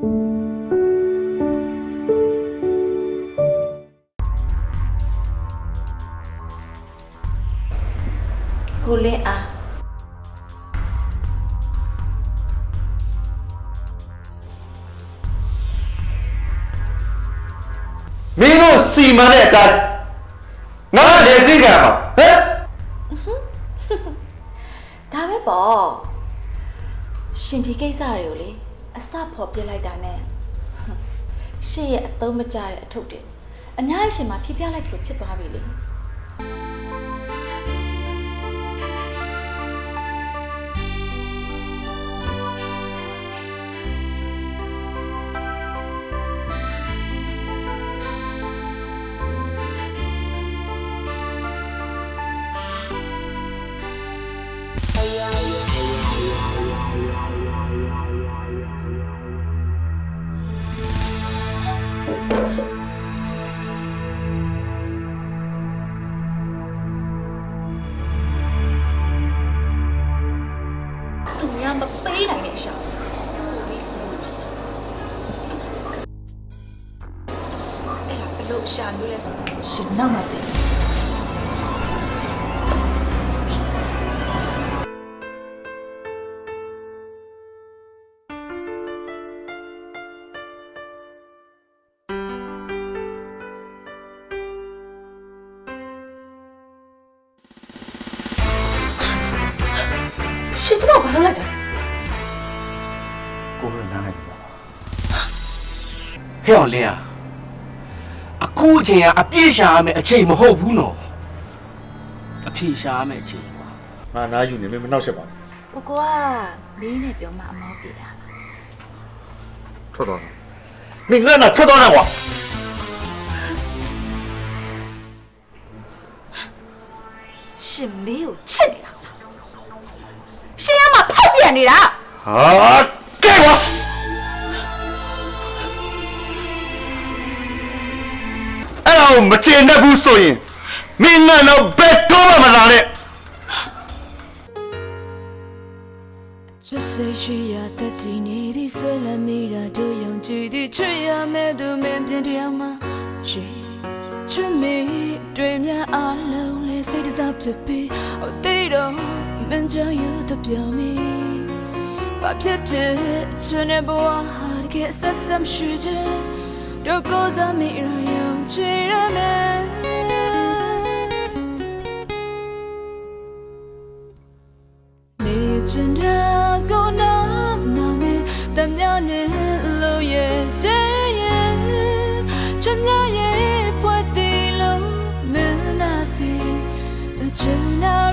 ကိုလင်းအားမင်းတို့စီမံတဲ့အတိုင်းငါလည်းသိကြမှာဟမ်ဒါပဲပေါ့ရှင်ဒီကိစ္စတွေကိုလေ အစဖော်ပြလိုက်တာနဲ့ဟွန်းရှင့်ရဲ့အသုံးမကျတဲ့အထုပ်တွေအများကြီးရှင်မှာဖြစ်ပြလိုက်တယ်လို့ဖြစ်သွားပြီလေ များမပေးနိုင်တဲ့အရှာကိုပြီးလို့ချင်တယ်အဲ့ဒါဘယ်လို့ရှာမျိုးလဲဆိုတော့ရှင်နောက်မှသိ လုပ်လိုက်တာလဲကိုယ်ကနားလိုက်ပါဟဲ့အောင်လင်းอ่ะအခုအချိန်ကအပြည့်ရှာရမယ့်အချိန်မဟုတ်ဘူးနော်အဖြေရှာရမယ့်အချိန်ကွာငါနားယူနေမင်းမနှောက်ရှက်ပါဘူးကိုကိုကမင်းနဲ့ပြောမှအမောပြေတာလားထွက်သွားတော့မင်းငါနာထွက်သွားတော့ကွာရှင်မေးကိုချစ်နေတာလားရှင်ကမှဖက် ပြန်နေတာဟာကဲကွာအဲ့တော့မချင်တတ်ဘူးဆိုရင်မင်းငါတော့ဘယ်တော့မှမလာနဲ့ချစ်စိတ်ရှိရတဲ့ဒီနေ့ဒီဆွဲလမ်းမိတာတို့ယုံကြည်သည်ချွေရမဲ့သူမင်းပြင်တရားမှာချစ်ချစ်မိတွေ့များအလုံးလေးစိတ်တစားဖြ ဘာဖြစ်ဖြစ်ချွန်းနေဘဝတကယ်ဆက်ဆံရှိခြင်းတို့ကိုစားမိရရင်ချေရမယ်နေချင်တဲ့ကိုနာနာမေတမျှနဲ့လို့ရဲ့ stay ရဲ့ချမ်းမြေရဲ့ဖွယ်တည်လို့မနာစီချင်နာ